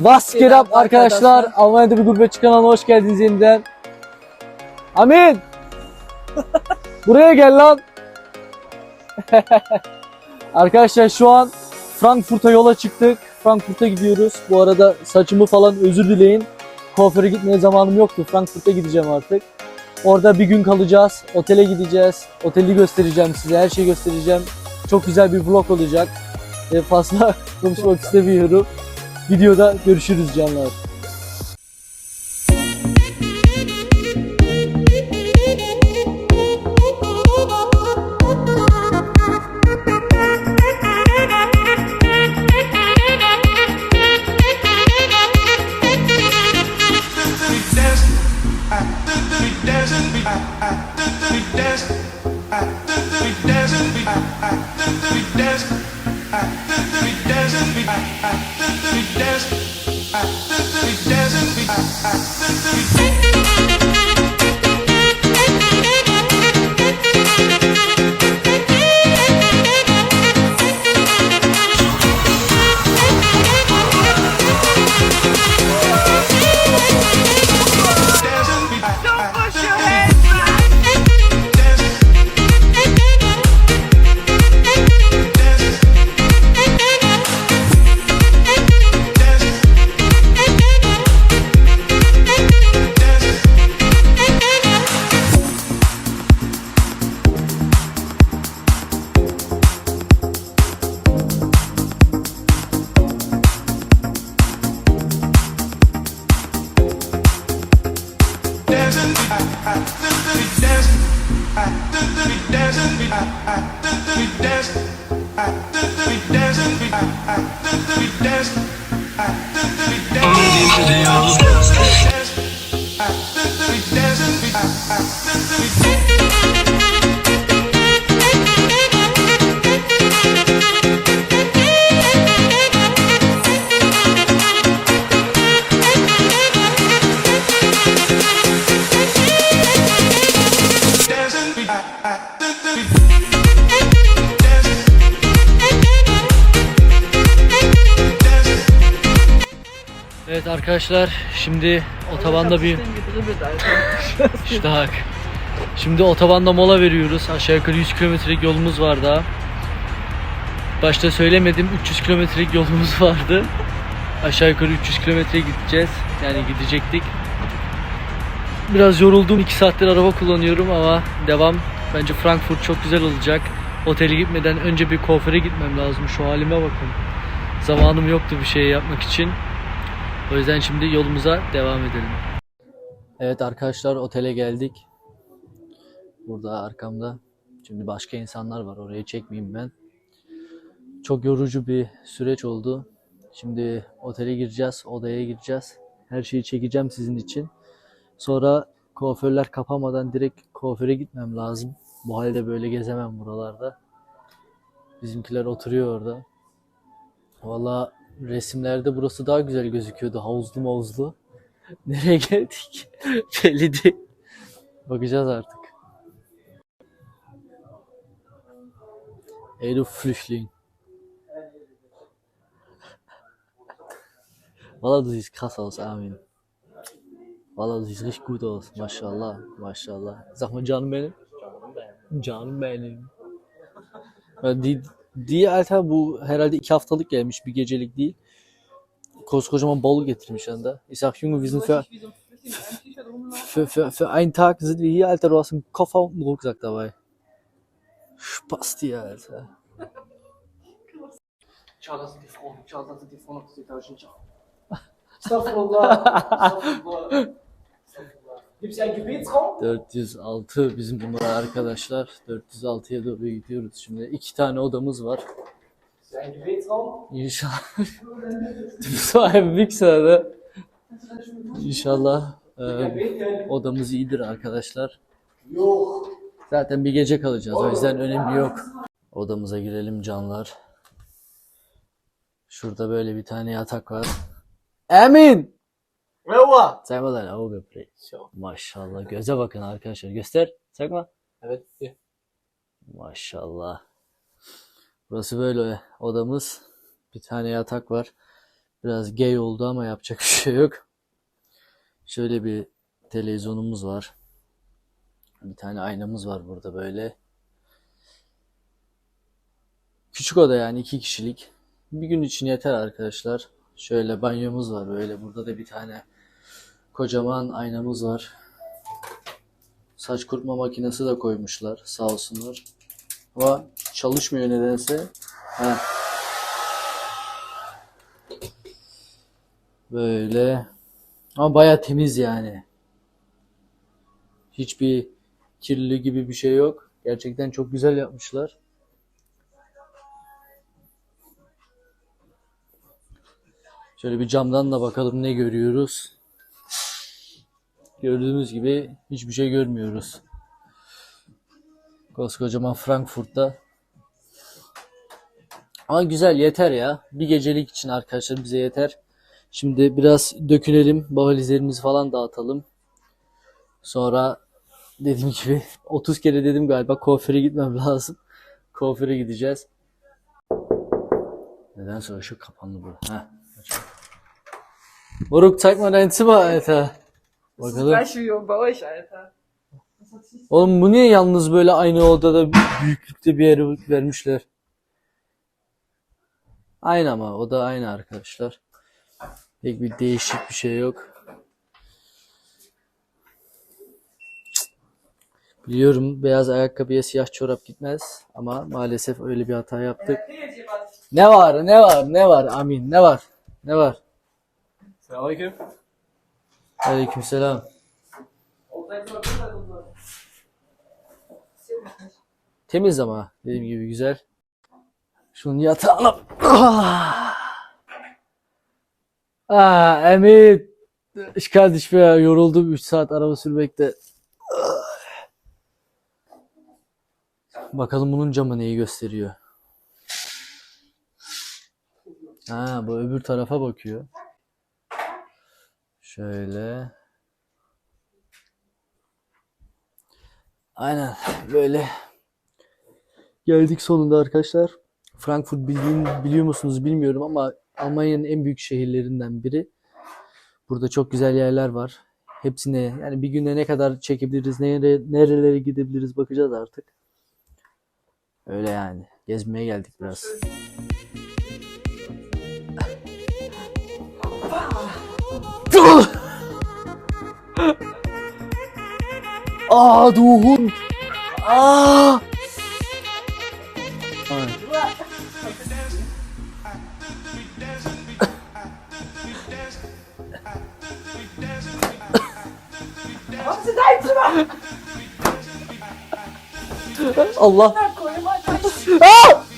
Was geht up arkadaşlar? Almanya'da bir gurbetçi kanalına hoş geldiniz yeniden. Amin. Buraya gel lan. arkadaşlar şu an Frankfurt'a yola çıktık. Frankfurt'a gidiyoruz. Bu arada saçımı falan özür dileyin. Kuaföre gitmeye zamanım yoktu. Frankfurt'a gideceğim artık. Orada bir gün kalacağız. Otele gideceğiz. Oteli göstereceğim size. Her şeyi göstereceğim. Çok güzel bir vlog olacak. E, fazla konuşmak istemiyorum. Videoda görüşürüz canlar. Arkadaşlar şimdi otobanda bir işte hak. Şimdi otobanda mola veriyoruz. Aşağı yukarı 100 kilometrelik yolumuz var daha. Başta söylemedim 300 kilometrelik yolumuz vardı. Aşağı yukarı 300 kilometre gideceğiz. Yani gidecektik. Biraz yoruldum. 2 saattir araba kullanıyorum ama devam. Bence Frankfurt çok güzel olacak. Otele gitmeden önce bir kuaföre gitmem lazım. Şu halime bakın. Zamanım yoktu bir şey yapmak için. O yüzden şimdi yolumuza devam edelim. Evet arkadaşlar otele geldik. Burada arkamda. Şimdi başka insanlar var. Orayı çekmeyeyim ben. Çok yorucu bir süreç oldu. Şimdi otele gireceğiz, odaya gireceğiz. Her şeyi çekeceğim sizin için. Sonra kuaförler kapamadan direkt kuaföre gitmem lazım. Bu halde böyle gezemem buralarda. Bizimkiler oturuyor orada. Valla resimlerde burası daha güzel gözüküyordu. Havuzlu mavuzlu. Nereye geldik? Belli değil. Bakacağız artık. Ey du Flüchtling. Valla du siehst krass aus, Armin. Valla du siehst richtig gut aus. Maşallah, maşallah. Sag mal canım benim. Canım benim. Ya di, diye Alter bu herhalde iki haftalık gelmiş bir gecelik değil. Koskocaman bavul getirmiş yanında. Ich sag Junge, wir sind für. Für, für, für einen Tag sind wir hier, Alter. Du hast einen Koffer und einen Rucksack dabei. Spasti, Alter. Ciao, das sind die Frauen. Ciao, das sind die Frauen auf der Etage. Ciao. Estağfurullah. Estağfurullah. Estağfurullah. Gibt es einen Gebetsraum? 406 bizim numara arkadaşlar. 406'ya doğru gidiyoruz şimdi. İki tane odamız var. İnşallah. Wichser ne? İnşallah e, odamız iyidir arkadaşlar. Yok. Zaten bir gece kalacağız. O yüzden önemi yok. Odamıza girelim canlar. Şurada böyle bir tane yatak var. Emin! Mal deine Auge, Bre. Maşallah. Göze bakın arkadaşlar. Göster. Mal. Evet. Maşallah. Burası böyle odamız. Bir tane yatak var. Biraz gay oldu ama yapacak bir şey yok. Şöyle bir televizyonumuz var. Bir tane aynamız var burada böyle. Küçük oda yani iki kişilik. Bir gün için yeter arkadaşlar. Şöyle banyomuz var böyle. Burada da bir tane kocaman aynamız var. Saç kurutma makinesi de koymuşlar sağ olsunlar. Ama çalışmıyor nedense. Ha. Böyle. Ama baya temiz yani. Hiçbir kirli gibi bir şey yok. Gerçekten çok güzel yapmışlar. Şöyle bir camdan da bakalım ne görüyoruz. Gördüğümüz gibi hiçbir şey görmüyoruz. Koskocaman Frankfurt'ta. Ama güzel yeter ya. Bir gecelik için arkadaşlar bize yeter. Şimdi biraz dökünelim. Valizlerimizi falan dağıtalım. Sonra dediğim gibi 30 kere dedim galiba kuaföre gitmem lazım. Kuaföre gideceğiz. Nedense ışık kapandı burada. Heh. Moruk zeig mal dein Zimmer, Alter. Das ist das gleiche wie bei euch, Alter. Oğlum bu niye yalnız böyle aynı odada büyüklükte bir yere vermişler? Aynı ama o da aynı arkadaşlar. Pek bir değişik bir şey yok. Biliyorum beyaz ayakkabıya siyah çorap gitmez ama maalesef öyle bir hata yaptık. Ne var ne var ne var amin ne var ne var? Selamünaleyküm. Aleykümselam. Temiz ama dediğim gibi güzel. Şunu yatağına. Ah, ah Emir. Kann nicht mehr. Yoruldum 3 saat araba sürmekte. Bakalım bunun camı neyi gösteriyor. Ha bu öbür tarafa bakıyor. Şöyle. Aynen böyle Geldik sonunda arkadaşlar. Frankfurt bildiğin, biliyor musunuz bilmiyorum ama Almanya'nın en büyük şehirlerinden biri. Burada çok güzel yerler var. Hepsine yani bir günde ne kadar çekebiliriz, nere, nerelere gidebiliriz bakacağız artık. Öyle yani. Gezmeye geldik biraz. Aa du Hund! Aa! Was ist dein Zimmer? Allah! Aa!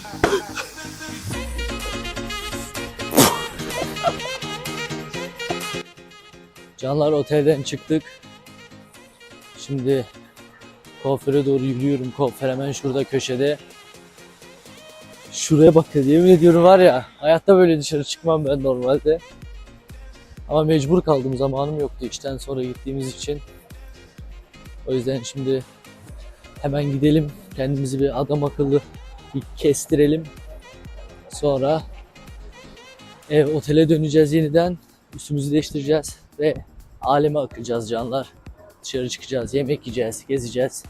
Canlar otelden çıktık. Şimdi kuaföre doğru yürüyorum. Kuaför hemen şurada köşede. Şuraya bak ya yemin ediyorum var ya hayatta böyle dışarı çıkmam ben normalde. Ama mecbur kaldım zamanım yoktu işten sonra gittiğimiz için. O yüzden şimdi hemen gidelim kendimizi bir adam akıllı bir kestirelim. Sonra ev otele döneceğiz yeniden. Üstümüzü değiştireceğiz ve aleme akacağız canlar. Dışarı çıkacağız, yemek yiyeceğiz, gezeceğiz.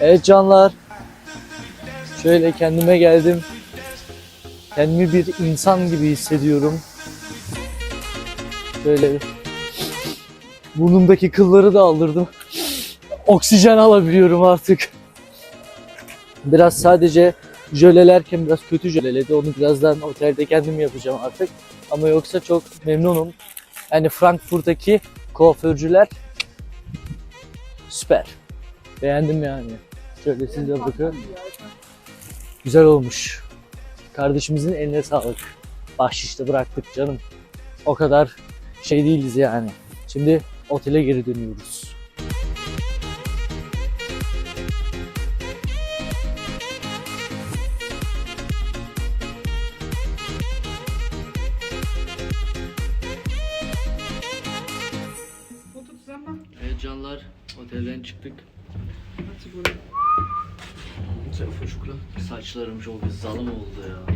Evet canlar. Şöyle kendime geldim. Kendimi bir insan gibi hissediyorum. Böyle burnumdaki kılları da aldırdım. Oksijen alabiliyorum artık. Biraz sadece jölelerken biraz kötü jöleledi. Onu birazdan otelde kendim yapacağım artık. Ama yoksa çok memnunum. Yani Frankfurt'taki kuaförcüler süper. Beğendim yani. Şöyle siz bakın. Güzel olmuş. Kardeşimizin eline sağlık. Bahşişte bıraktık canım. O kadar şey değiliz yani. Şimdi otele geri dönüyoruz. Foto zusammen machen? Evet canlar, otelden çıktık. Warte, Bruder. Saçlarım çok zalım oldu ya.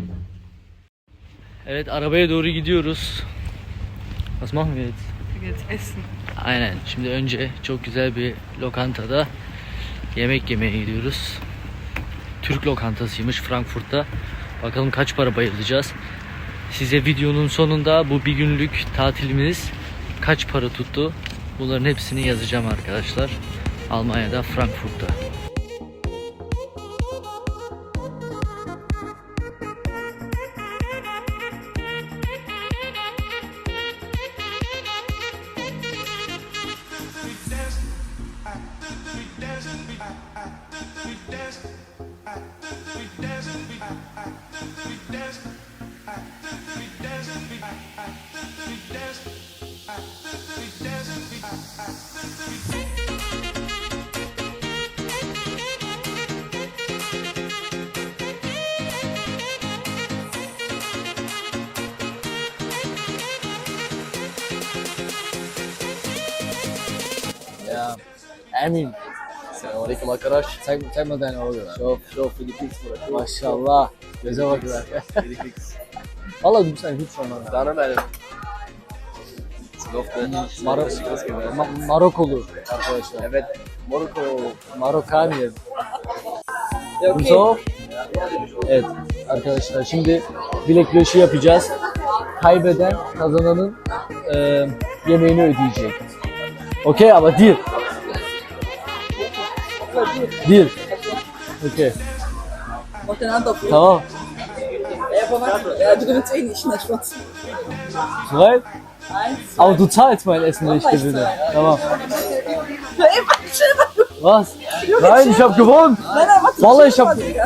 Evet arabaya doğru gidiyoruz. Was machen wir jetzt? Wir gehen jetzt essen. Aynen. Şimdi önce çok güzel bir lokantada yemek yemeye gidiyoruz. Türk lokantasıymış Frankfurt'ta. Bakalım kaç para bayılacağız. Size videonun sonunda bu bir günlük tatilimiz kaç para tuttu? Bunların hepsini yazacağım arkadaşlar. Almanya'da Frankfurt'ta. Zeig mal deine Augen. Schau, schau für die Pics, Bruder. Maşallah. Göze bak lan. Valla du bist ein hübscher Mann. Sana benim. Marok, Ma- Marokolu arkadaşlar. Evet. Morocco. Marokani. Ja, So. Evet arkadaşlar şimdi bilek güreşi yapacağız. Kaybeden kazananın e, yemeğini ödeyecek. Okey ama deal. Deal. Okey. Mach den Hand auf. Tamam. Ja, aber warte. Ja, du gewinnst eh nicht. Na, Spaß. Zwei. Aber du zahlst mein Essen, wenn ich gewinne. Mal. Was? Nein, ich habe gewonnen. Nein, nein, warte. Chill ich hab- mal, Digga.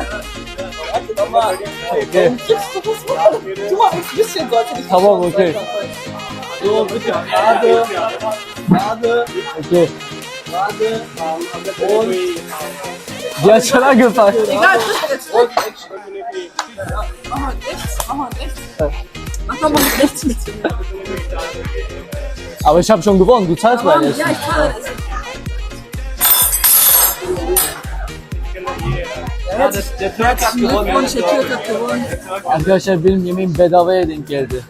Warte nochmal. Okay. Gibst du das mal? Tu mal ein bisschen, sollte nicht. Tamam, okay. So, bitte. Gerade. Gerade. Okay. Hat schon angefangen. Egal, jetzt. Mal rechts. Mal rechts. Mach doch mal mit rechts mit. Aber ich habe schon gewonnen. Du zahlst mein Ja, Essen. ich zahle. Ja, hat gewonnen. Arkadaşlar benim yemeğim bedavaya denk geldi.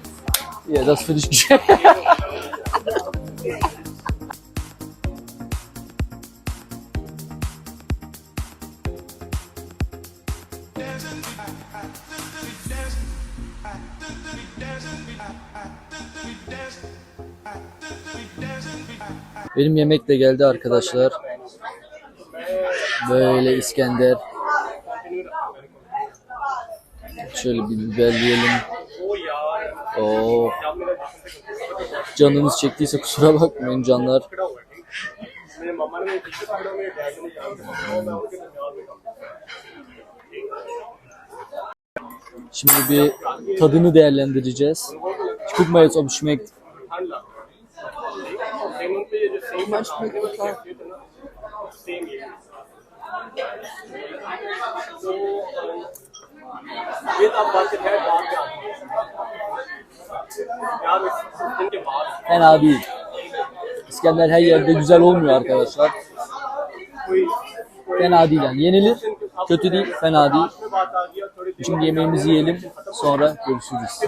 Ja, das finde ich Benim yemek de geldi arkadaşlar. Böyle İskender. Şöyle bir biberleyelim. Oo. Canınız çektiyse kusura bakmayın canlar. Şimdi bir tadını değerlendireceğiz. Ich guck mal jetzt. Schmeckt aber klar. Fena değil. İskender her yerde güzel olmuyor arkadaşlar. Fena değil yani. Yenilir. Kötü değil, fena değil. Şimdi yemeğimizi yiyelim. Sonra görüşürüz.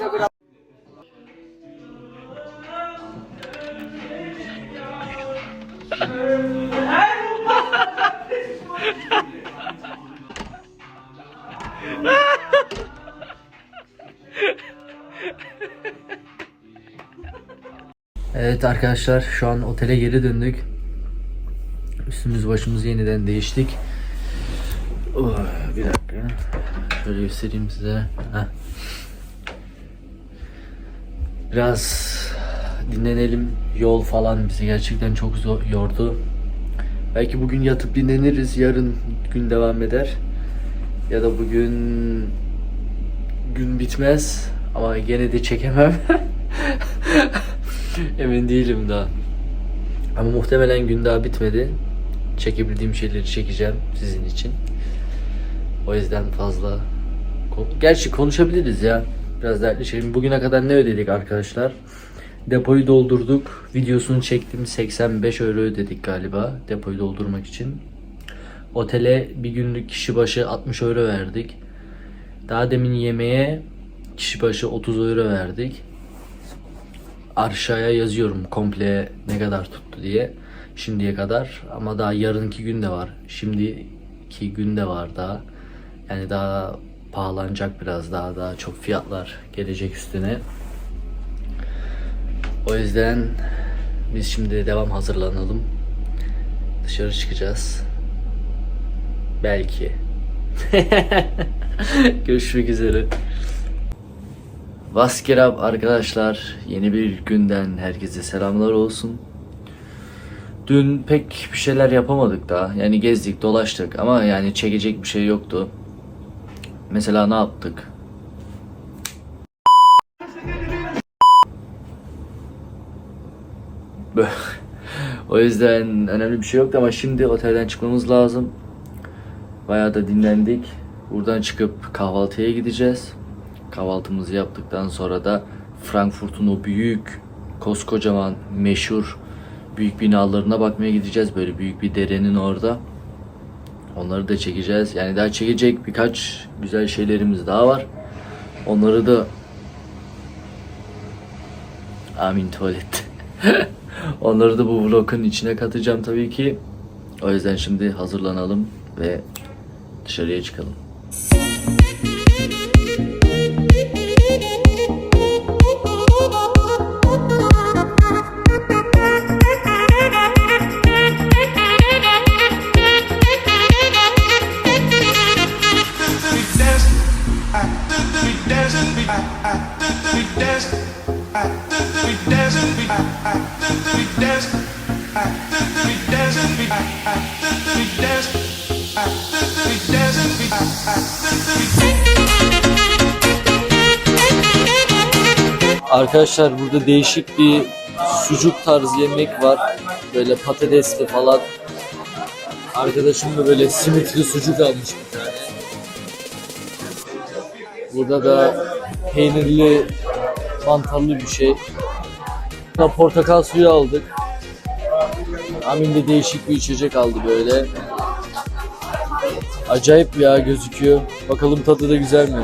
Evet arkadaşlar şu an otele geri döndük. Üstümüz başımız yeniden değiştik. Oh, bir dakika. Şöyle göstereyim size. Heh. Biraz dinlenelim. Yol falan bizi gerçekten çok zor yordu. Belki bugün yatıp dinleniriz. Yarın gün devam eder. Ya da bugün gün bitmez. Ama gene de çekemem. Emin değilim daha. Ama muhtemelen gün daha bitmedi. Çekebildiğim şeyleri çekeceğim sizin için. O yüzden fazla Gerçi konuşabiliriz ya. Biraz dertli şey. Bugüne kadar ne ödedik arkadaşlar? Depoyu doldurduk. Videosunu çektim. 85 euro ödedik galiba depoyu doldurmak için. Otele bir günlük kişi başı 60 euro verdik. Daha demin yemeğe kişi başı 30 euro verdik. Aşağıya yazıyorum komple ne kadar tuttu diye. Şimdiye kadar ama daha yarınki gün de var. Şimdiki gün de var daha. Yani daha pahalanacak biraz daha daha çok fiyatlar gelecek üstüne. O yüzden biz şimdi devam hazırlanalım. Dışarı çıkacağız. Belki. Görüşmek üzere. Vaskerab arkadaşlar. Yeni bir günden herkese selamlar olsun. Dün pek bir şeyler yapamadık daha. Yani gezdik, dolaştık ama yani çekecek bir şey yoktu. Mesela ne yaptık? O yüzden önemli bir şey yoktu ama şimdi otelden çıkmamız lazım. Bayağı da dinlendik. Buradan çıkıp kahvaltıya gideceğiz. Kahvaltımızı yaptıktan sonra da Frankfurt'un o büyük, koskocaman, meşhur büyük binalarına bakmaya gideceğiz. Böyle büyük bir derenin orada. Onları da çekeceğiz. Yani daha çekecek birkaç güzel şeylerimiz daha var. Onları da Amin tuvalet. Onları da bu vlogun içine katacağım tabii ki. O yüzden şimdi hazırlanalım ve dışarıya çıkalım. Arkadaşlar burada değişik bir sucuk tarzı yemek var. Böyle patatesli falan. Arkadaşım da böyle simitli sucuk almış bir tane. Burada da peynirli mantarlı bir şey. Portakal suyu aldık. Amin de değişik bir içecek aldı böyle. Acayip ya gözüküyor. Bakalım tadı da güzel mi?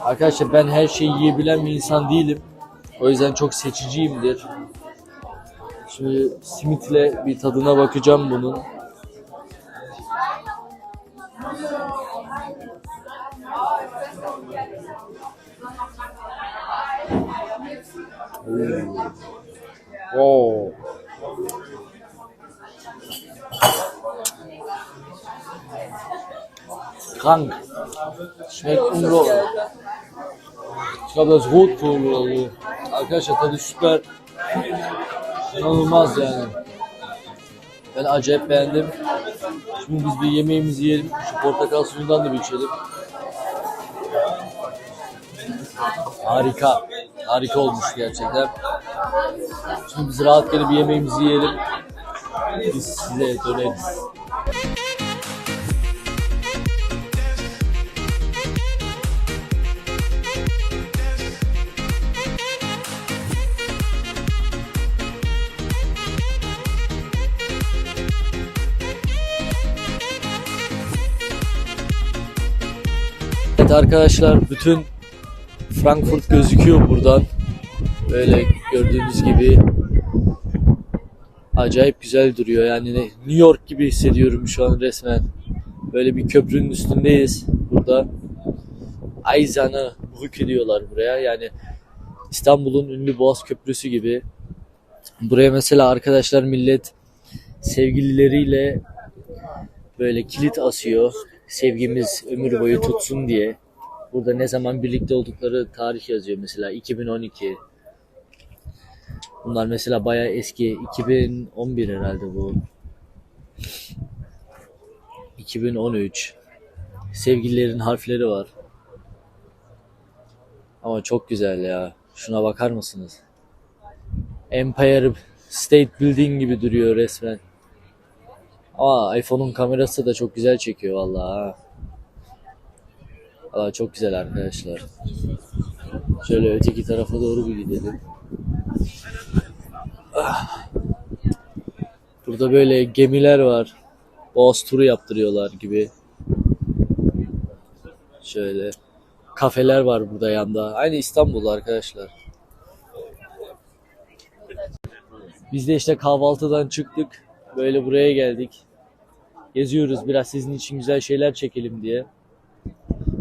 Arkadaşlar ben her şeyi yiyebilen bir insan değilim. O yüzden çok seçiciyimdir. Şimdi simitle bir tadına bakacağım bunun. Oo. Krank. Schmeckt unglaublich. Ich glaube das Rotkohl oder so. Arkadaşlar tadı süper. İnanılmaz yani. Ben acayip beğendim. Şimdi biz bir yemeğimizi yiyelim. Şu portakal suyundan da bir içelim. Harika. Harika olmuş gerçekten. Şimdi biz rahat gelip yemeğimizi yiyelim. Biz size döneriz. Evet arkadaşlar bütün Frankfurt gözüküyor buradan. Böyle gördüğünüz gibi acayip güzel duruyor. Yani ne- New York gibi hissediyorum şu an resmen. Böyle bir köprünün üstündeyiz burada. Eisen'e Brücke diyorlar buraya. Yani İstanbul'un ünlü Boğaz Köprüsü gibi. Buraya mesela arkadaşlar millet sevgilileriyle böyle kilit asıyor. Sevgimiz ömür boyu tutsun diye. Burada ne zaman birlikte oldukları tarih yazıyor mesela 2012. Bunlar mesela bayağı eski 2011 herhalde bu. 2013. Sevgililerin harfleri var. Ama çok güzel ya. Şuna bakar mısınız? Empire State Building gibi duruyor resmen. Ama iPhone'un kamerası da çok güzel çekiyor vallahi. Valla çok güzel arkadaşlar. Şöyle öteki tarafa doğru bir gidelim. Ah. Burada böyle gemiler var. Boğaz turu yaptırıyorlar gibi. Şöyle kafeler var burada yanda. Aynı İstanbul'da arkadaşlar. Biz de işte kahvaltıdan çıktık. Böyle buraya geldik. Geziyoruz biraz sizin için güzel şeyler çekelim diye.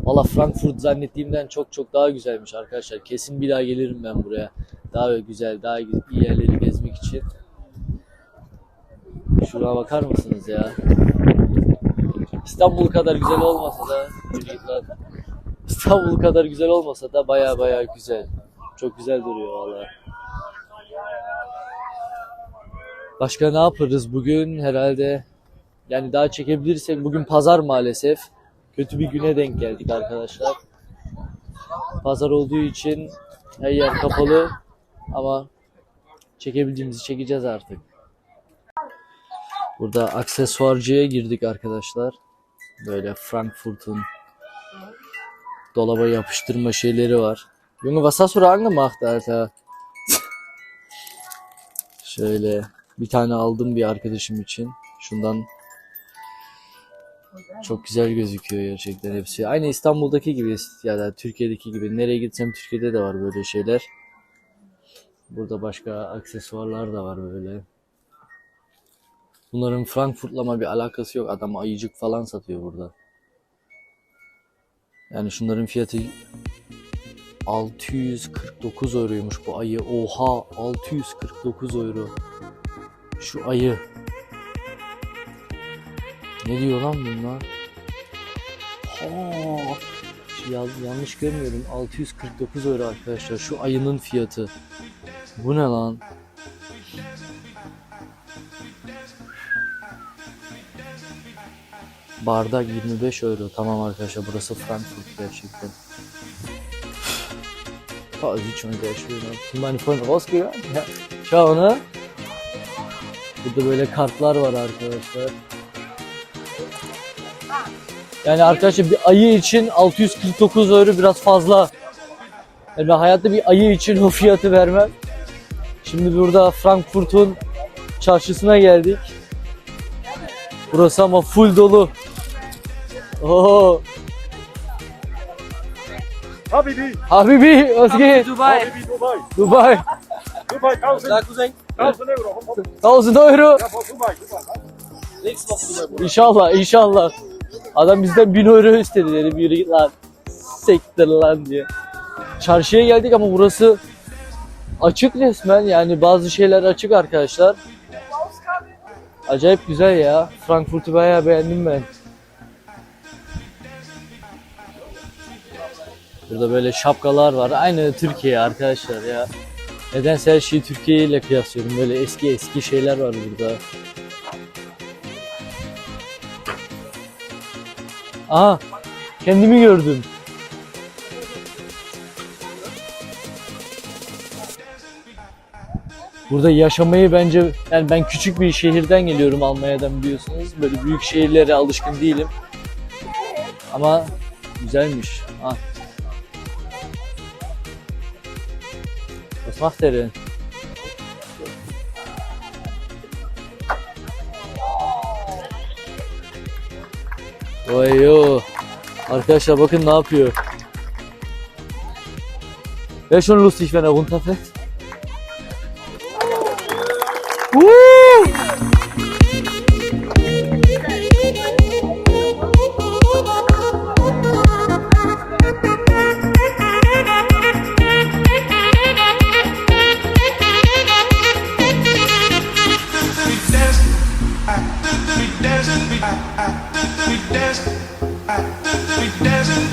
Valla Frankfurt zannettiğimden çok çok daha güzelmiş arkadaşlar. Kesin bir daha gelirim ben buraya. Daha güzel, daha iyi yerleri gezmek için. Şuraya bakar mısınız ya? İstanbul kadar güzel olmasa da İstanbul kadar güzel olmasa da baya baya güzel. Çok güzel duruyor valla. Başka ne yaparız bugün herhalde? Yani daha çekebilirsek bugün pazar maalesef. Kötü bir güne denk geldik arkadaşlar. Pazar olduğu için her yer kapalı ama çekebildiğimizi çekeceğiz artık. Burada aksesuarcıya girdik arkadaşlar. Böyle Frankfurt'un dolaba yapıştırma şeyleri var. Junge, was hast du da? Şöyle bir tane aldım bir arkadaşım için. Şundan çok güzel gözüküyor gerçekten hepsi. Aynı İstanbul'daki gibi ya da Türkiye'deki gibi. Nereye gitsem Türkiye'de de var böyle şeyler. Burada başka aksesuarlar da var böyle. Bunların Frankfurt'la ama bir alakası yok. Adam ayıcık falan satıyor burada. Yani şunların fiyatı 649 euroymuş bu ayı. Oha 649 euro. Şu ayı. Ne diyor lan bunlar? Ha, şu ya- yanlış görmüyorum. 649 euro arkadaşlar. Şu ayının fiyatı. Bu ne lan? Bardak 25 euro. Tamam arkadaşlar burası Frankfurt gerçekten. Schon sehr schön aus. Sind meine Freunde rausgegangen? Ja. Schau ne? Burada böyle kartlar var arkadaşlar. Yani arkadaşlar bir ayı için 649 euro biraz fazla. Yani ben hayatta bir ayı için o fiyatı vermem. Şimdi burada Frankfurt'un çarşısına geldik. Burası ama full dolu. Oo. Habibi, Habibi, geht? Dubai. Habibi Dubai. Dubai. Dubai 1000 1000 euro. Hop, hop. 1000 euro. Von Dubai, Dubai. İnşallah, inşallah. Adam bizden 1000 euro istedi dedi. Git lan. Sektir lan diye. Çarşıya geldik ama burası açık resmen. Yani bazı şeyler açık arkadaşlar. Acayip güzel ya. Frankfurt'u bayağı beğendim ben. Burada böyle şapkalar var. Aynı Türkiye arkadaşlar ya. Nedense her şeyi Türkiye ile kıyaslıyorum. Böyle eski eski şeyler var burada. Aha kendimi gördüm. Burada yaşamayı bence yani ben küçük bir şehirden geliyorum Almanya'dan biliyorsunuz. Böyle büyük şehirlere alışkın değilim. Ama güzelmiş. Ha. Was macht der denn? Vay yo. Arkadaşlar bakın ne yapıyor. Wäre schon lustig, wenn er runterfällt.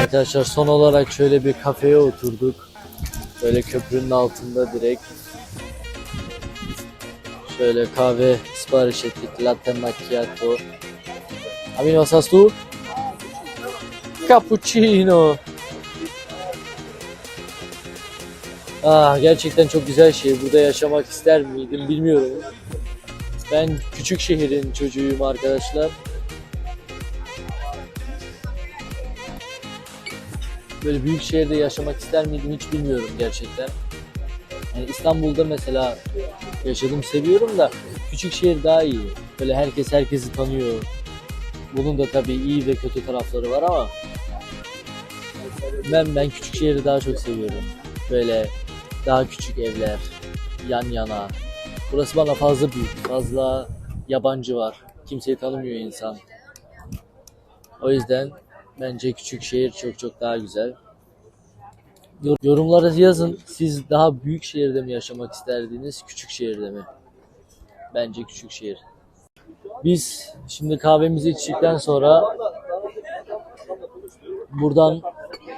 Arkadaşlar son olarak şöyle bir kafeye oturduk. Böyle köprünün altında direkt. Şöyle kahve sipariş ettik. Latte macchiato. Amigo, ¿estás tú? Cappuccino. Ah, gerçekten çok güzel şey. Burada yaşamak ister miydim bilmiyorum. Ben küçük şehrin çocuğuyum arkadaşlar. böyle büyük şehirde yaşamak ister miydim hiç bilmiyorum gerçekten. Yani İstanbul'da mesela yaşadım seviyorum da küçük şehir daha iyi. Böyle herkes herkesi tanıyor. Bunun da tabii iyi ve kötü tarafları var ama ben ben küçük şehri daha çok seviyorum. Böyle daha küçük evler yan yana. Burası bana fazla büyük, fazla yabancı var. Kimseyi tanımıyor insan. O yüzden Bence küçük şehir çok çok daha güzel. Yor- Yorumlara yazın. Siz daha büyük şehirde mi yaşamak isterdiniz, küçük şehirde mi? Bence küçük şehir. Biz şimdi kahvemizi içtikten sonra buradan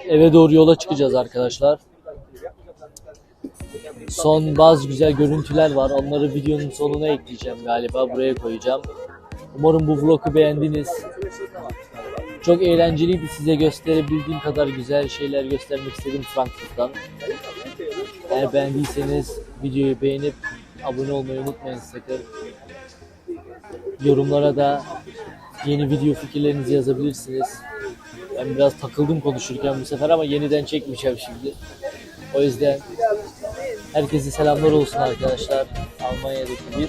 eve doğru yola çıkacağız arkadaşlar. Son bazı güzel görüntüler var. Onları videonun sonuna ekleyeceğim galiba. Buraya koyacağım. Umarım bu vlogu beğendiniz. Çok eğlenceliydi. Size gösterebildiğim kadar güzel şeyler göstermek istedim Frankfurt'tan. Eğer beğendiyseniz videoyu beğenip abone olmayı unutmayın sakın. Yorumlara da yeni video fikirlerinizi yazabilirsiniz. Ben biraz takıldım konuşurken bu sefer ama yeniden çekmeyeceğim şimdi. O yüzden herkese selamlar olsun arkadaşlar. Almanya'daki bir